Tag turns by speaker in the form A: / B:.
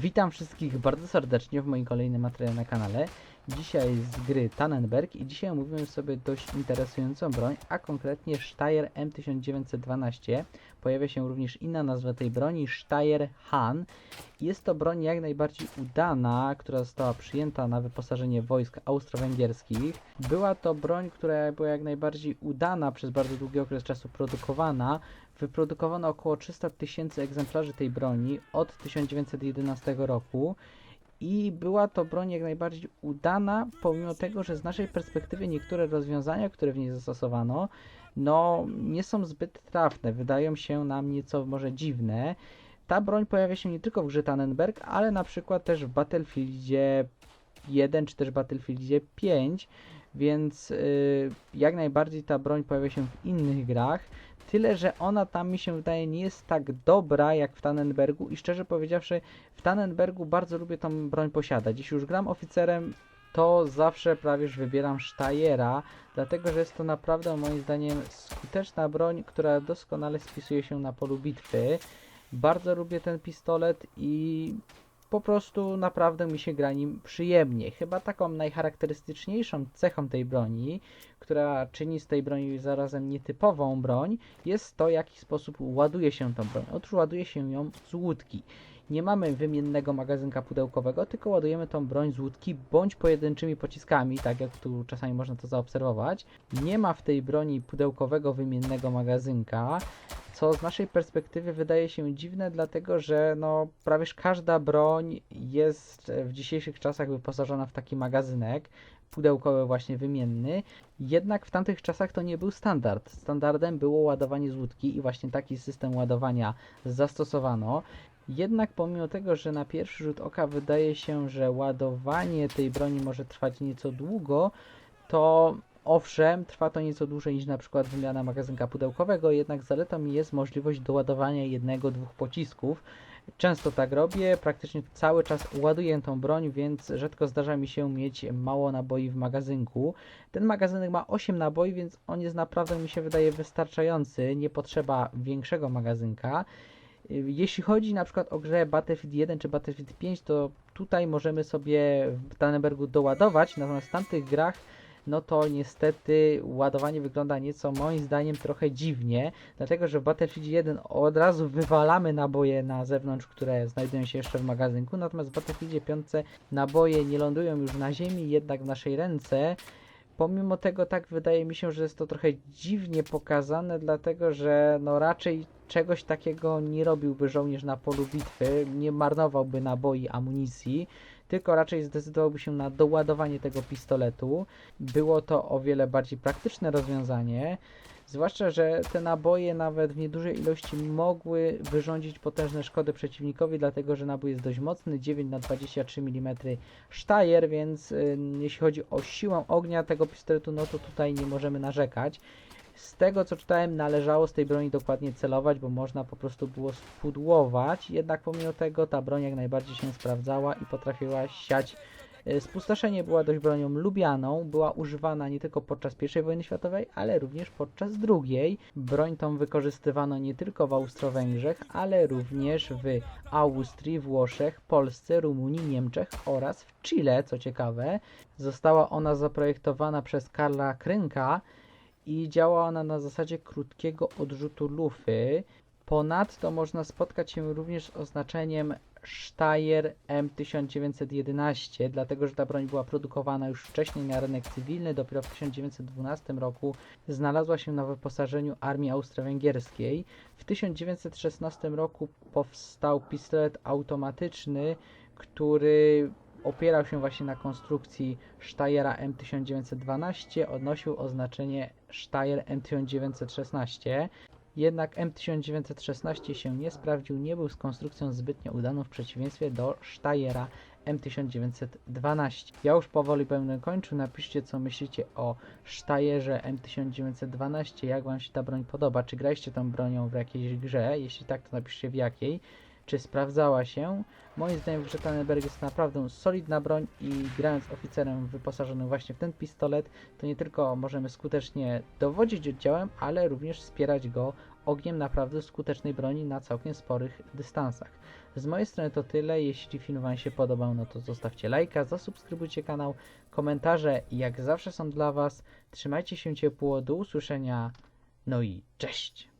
A: Witam wszystkich bardzo serdecznie w moim kolejnym materiale na kanale. Dzisiaj z gry Tannenberg i dzisiaj omówimy sobie dość interesującą broń, a konkretnie Steyr M1912. Pojawia się również inna nazwa tej broni, Steyr Han. Jest to broń jak najbardziej udana, która została przyjęta na wyposażenie wojsk austro-węgierskich. Była to broń, która była jak najbardziej udana przez bardzo długi okres czasu produkowana. Wyprodukowano około 300 tysięcy egzemplarzy tej broni od 1911 roku. I była to broń jak najbardziej udana, pomimo tego, że z naszej perspektywy niektóre rozwiązania, które w niej zastosowano, no nie są zbyt trafne, wydają się nam nieco może dziwne. Ta broń pojawia się nie tylko w grze Tannenberg, ale na przykład też w Battlefieldzie 1 czy też Battlefieldzie 5, więc yy, jak najbardziej ta broń pojawia się w innych grach. Tyle, że ona tam mi się wydaje nie jest tak dobra jak w Tannenbergu i szczerze powiedziawszy w Tannenbergu bardzo lubię tą broń posiadać. Jeśli już gram oficerem, to zawsze prawie wybieram Steyera, dlatego że jest to naprawdę moim zdaniem skuteczna broń, która doskonale spisuje się na polu bitwy. Bardzo lubię ten pistolet i po prostu naprawdę mi się gra nim przyjemnie. Chyba taką najcharakterystyczniejszą cechą tej broni, która czyni z tej broni zarazem nietypową broń, jest to, w jaki sposób ładuje się tą broń. Otóż ładuje się ją z łódki. Nie mamy wymiennego magazynka pudełkowego, tylko ładujemy tą broń z łódki bądź pojedynczymi pociskami, tak jak tu czasami można to zaobserwować. Nie ma w tej broni pudełkowego wymiennego magazynka, co z naszej perspektywy wydaje się dziwne, dlatego że no, prawie każda broń jest w dzisiejszych czasach wyposażona w taki magazynek pudełkowy właśnie wymienny, jednak w tamtych czasach to nie był standard. Standardem było ładowanie z łódki i właśnie taki system ładowania zastosowano. Jednak pomimo tego, że na pierwszy rzut oka wydaje się, że ładowanie tej broni może trwać nieco długo, to owszem, trwa to nieco dłużej niż na przykład wymiana magazynka pudełkowego, jednak zaletą jest możliwość doładowania jednego, dwóch pocisków. Często tak robię, praktycznie cały czas ładuję tą broń, więc rzadko zdarza mi się mieć mało naboi w magazynku. Ten magazynek ma 8 naboi, więc on jest naprawdę mi się wydaje wystarczający, nie potrzeba większego magazynka. Jeśli chodzi na przykład o grę Battlefield 1 czy Battlefield 5, to tutaj możemy sobie w Tannenbergu doładować, natomiast w tamtych grach no to niestety ładowanie wygląda nieco moim zdaniem trochę dziwnie, dlatego że w Battlefield 1 od razu wywalamy naboje na zewnątrz, które znajdują się jeszcze w magazynku, natomiast w Battlefieldzie 5 naboje nie lądują już na ziemi, jednak w naszej ręce. Pomimo tego tak wydaje mi się, że jest to trochę dziwnie pokazane, dlatego że no raczej czegoś takiego nie robiłby żołnierz na polu bitwy, nie marnowałby naboi, amunicji, tylko raczej zdecydowałby się na doładowanie tego pistoletu. Było to o wiele bardziej praktyczne rozwiązanie. Zwłaszcza, że te naboje nawet w niedużej ilości mogły wyrządzić potężne szkody przeciwnikowi, dlatego że nabój jest dość mocny, 9 na 23 mm Steyr, więc y, jeśli chodzi o siłę ognia tego pistoletu, no to tutaj nie możemy narzekać. Z tego co czytałem, należało z tej broni dokładnie celować, bo można po prostu było spudłować. Jednak pomimo tego ta broń jak najbardziej się sprawdzała i potrafiła siać y, Spustoszenie była dość bronią lubianą, była używana nie tylko podczas I wojny światowej, ale również podczas II. Broń tą wykorzystywano nie tylko w Austro-Węgrzech, ale również w Austrii, Włoszech, Polsce, Rumunii, Niemczech oraz w Chile, co ciekawe. Została ona zaprojektowana przez Karla Krynka i działa ona na zasadzie krótkiego odrzutu lufy. Ponadto można spotkać się również z oznaczeniem Steyr M1911, dlatego że ta broń była produkowana już wcześniej na rynek cywilny, dopiero w 1912 roku znalazła się na wyposażeniu armii austro-węgierskiej. W 1916 roku powstał pistolet automatyczny, który opierał się właśnie na konstrukcji Steyra M1912, odnosił oznaczenie Steyr M1916. Jednak M1916 się nie sprawdził, nie był z konstrukcją zbytnio udaną w przeciwieństwie do Steyra M1912. Ja już powoli będę kończył. Napiszcie co myślicie o Steyerze M1912, jak wam się ta broń podoba, czy graliście tą bronią w jakiejś grze, jeśli tak to napiszcie w jakiej czy sprawdzała się. Moim zdaniem w grze Tannenberg jest naprawdę solidna broń i grając oficerem wyposażonym właśnie w ten pistolet, to nie tylko możemy skutecznie dowodzić oddziałem, ale również wspierać go ogniem naprawdę skutecznej broni na całkiem sporych dystansach. Z mojej strony to tyle. Jeśli film Wam się podobał, no to zostawcie lajka, zasubskrybujcie kanał. Komentarze jak zawsze są dla Was. Trzymajcie się ciepło, do usłyszenia. No i cześć!